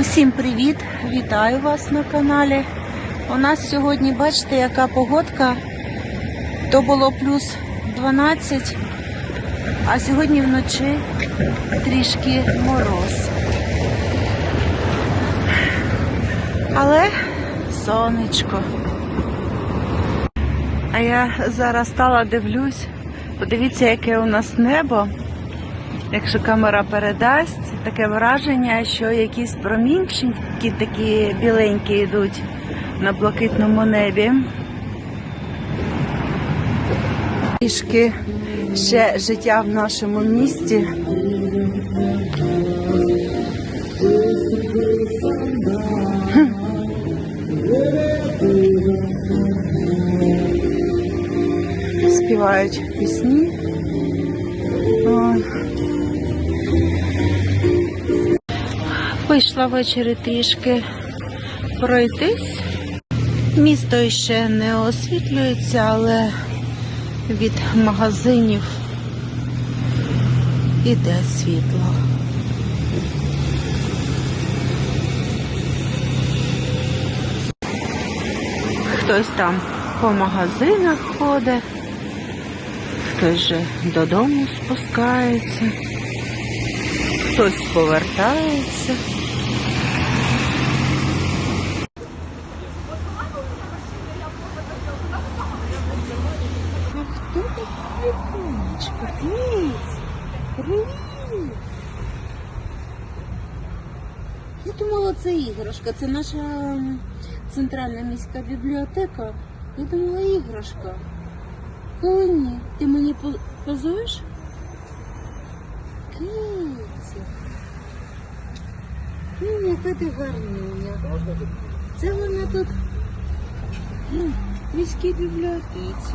Усім привіт! Вітаю вас на каналі. У нас сьогодні, бачите, яка погодка. То було плюс 12, а сьогодні вночі трішки мороз. Але сонечко. А я зараз стала дивлюсь. Подивіться, яке у нас небо. Якщо камера передасть, таке враження, що якісь промінчики такі біленькі йдуть на блакитному небі. Трішки ще життя в нашому місті. Співають пісні. Вийшла ввечері трішки пройтись. Місто ще не освітлюється, але від магазинів іде світло. Хтось там по магазинах ходить, хтось же додому спускається хтось повертається. Сонечко? Киць, привіт! Я думала, це іграшка. Це наша центральна міська бібліотека. Я думала, іграшка. Коли ні? Ти мені по- позуєш? Киця. Ну, яка ти гарнюня. Це вона тут в міській бібліотеці.